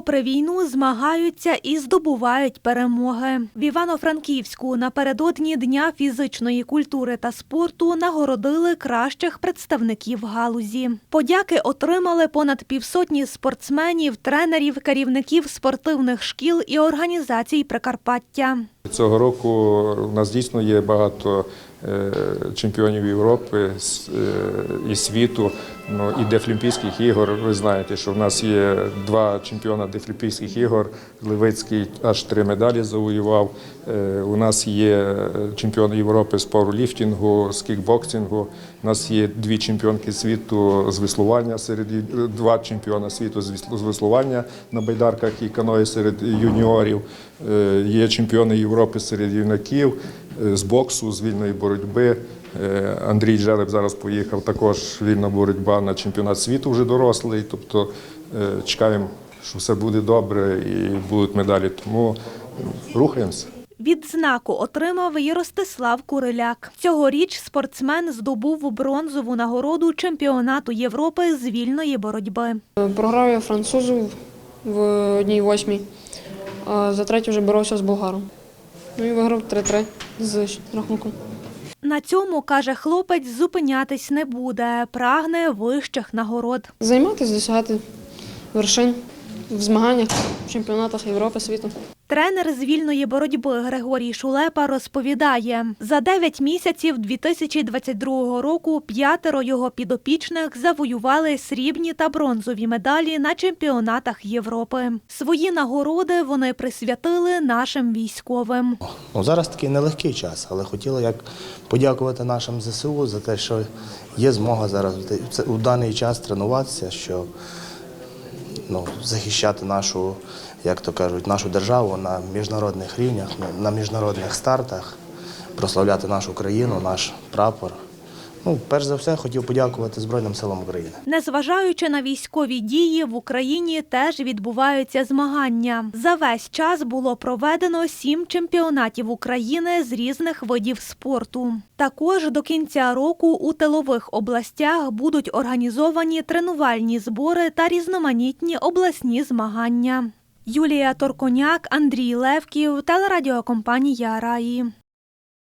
попри війну, змагаються і здобувають перемоги. В Івано-Франківську напередодні Дня фізичної культури та спорту нагородили кращих представників галузі. Подяки отримали понад півсотні спортсменів, тренерів, керівників спортивних шкіл і організацій Прикарпаття. Цього року у нас дійсно є багато е, чемпіонів Європи е, і світу. Ну, і Дефлімпійських ігор. Ви знаєте, що в нас є два чемпіона Дефлімпійських ігор. Левицький аж три медалі завоював. Е, У нас є е, чемпіон Європи з пауерліфтингу, з кікбоксингу. У нас є дві чемпіонки світу з веслування серед два чемпіона світу з веслування на байдарках і каної серед юніорів. Е, Є чемпіони Європи серед юнаків е, з боксу, з вільної боротьби. Е, Андрій Желеб зараз поїхав також вільна боротьба на чемпіонат світу вже дорослий. Тобто е, чекаємо, що все буде добре і будуть медалі. Тому рухаємося. Відзнаку отримав і Ростислав Куриляк. Цьогоріч спортсмен здобув бронзову нагороду чемпіонату Європи з вільної боротьби. Програв я французу в одній восьмій, а за третю вже боровся з болгаром. Ну і виграв 3-3 з рахунком. На цьому, каже хлопець, зупинятись не буде, прагне вищих нагород. Займатися, досягати вершин в змаганнях, в чемпіонатах Європи, світу. Тренер з вільної боротьби Григорій Шулепа розповідає, за 9 місяців 2022 року п'ятеро його підопічних завоювали срібні та бронзові медалі на чемпіонатах Європи. Свої нагороди вони присвятили нашим військовим. Ну, зараз такий нелегкий час, але хотіли як подякувати нашим ЗСУ за те, що є змога зараз у даний час тренуватися, що ну, захищати нашу, як то кажуть, нашу державу на міжнародних рівнях, на- на міжнародних стартах, прославляти нашу країну, наш прапор. Ну, перш за все, хотів подякувати Збройним силам України. Незважаючи на військові дії, в Україні теж відбуваються змагання. За весь час було проведено сім чемпіонатів України з різних видів спорту. Також до кінця року у тилових областях будуть організовані тренувальні збори та різноманітні обласні змагання. Юлія Торконяк, Андрій Левків, телерадіокомпанія Раї.